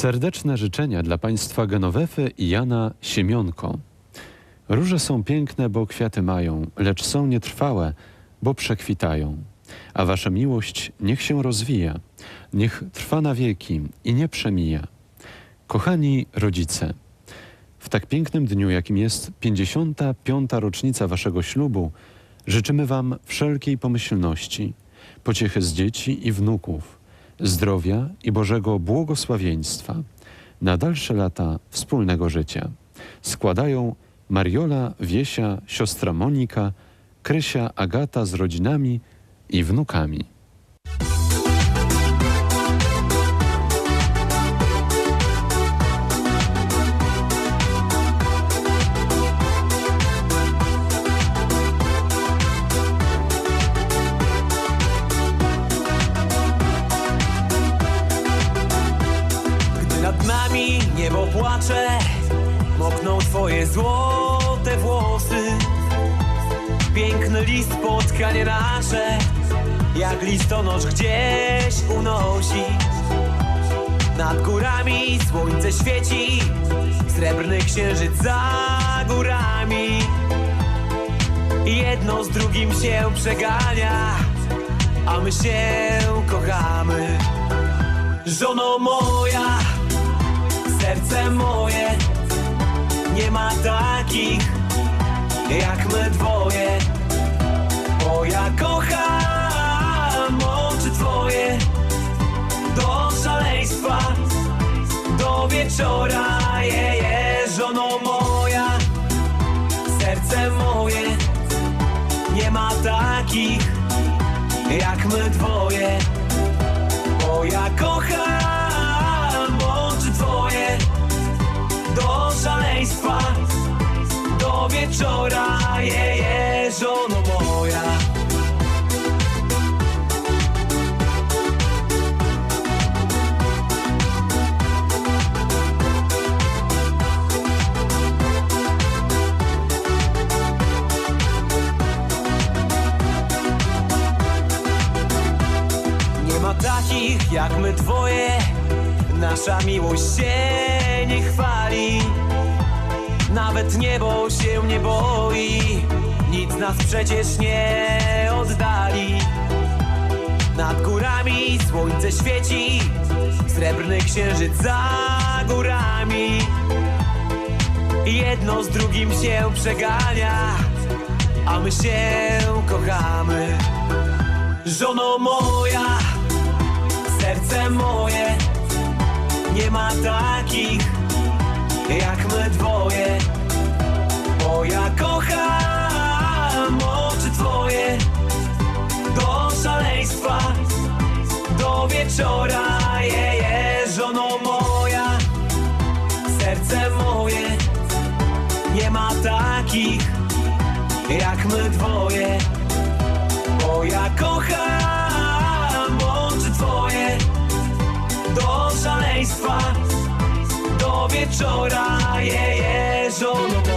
Serdeczne życzenia dla Państwa Genowefy i Jana Siemionko. Róże są piękne, bo kwiaty mają, lecz są nietrwałe, bo przekwitają. A Wasza miłość niech się rozwija, niech trwa na wieki i nie przemija. Kochani rodzice, w tak pięknym dniu, jakim jest 55. rocznica Waszego ślubu, życzymy Wam wszelkiej pomyślności, pociechy z dzieci i wnuków, zdrowia i Bożego błogosławieństwa na dalsze lata wspólnego życia. Składają Mariola, Wiesia, siostra Monika, Krysia, Agata z rodzinami i wnukami. Niebo płacze, mokną twoje złote włosy. Piękny list spotkanie nasze, jak listonosz gdzieś unosi. Nad górami słońce świeci, srebrny księżyc za górami. Jedno z drugim się przegania, a my się kochamy. Żono moja, serce moje, nie ma takich jak my dwoje. Bo ja kocham oczy twoje do szaleństwa, do wieczora. Je, je, żono moja, serce moje, nie ma takich jak my dwoje. Bo ja kocham Wieczora Je, je, żono moja. Nie ma takich jak my dwoje. Nasza miłość się nie chwali Nawet niebo się nie boi Nic nas przecież nie oddali. Nad górami słońce świeci Srebrny księżyc za górami. Jedno z drugim się przegania A my się kochamy. Żono moja, serce moje, nie ma takich jak my dwoje. Bo ja kocham oczy twoje do szaleństwa, do wieczora. Je, je, żono moja, serce moje, nie ma takich jak my dwoje. Bo ja kocham oczy twoje Do szaleństwa wieczora Je, je, żono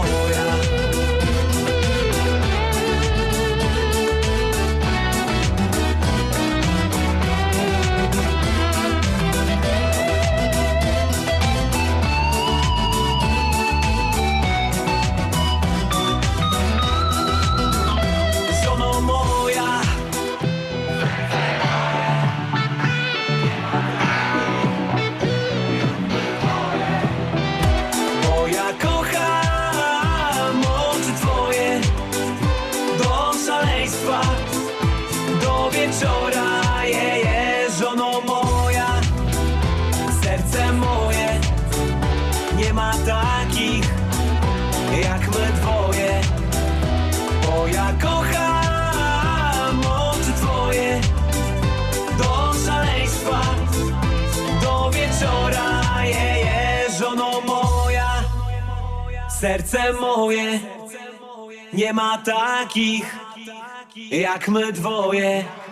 wieczora Je, je, żono moja. Serce moje Nie ma takich jak my dwoje. Bo ja kocham oczy twoje. Do szaleństwa do wieczora, je, je, żono moja, serce moje, nie ma takich jak my dwoje.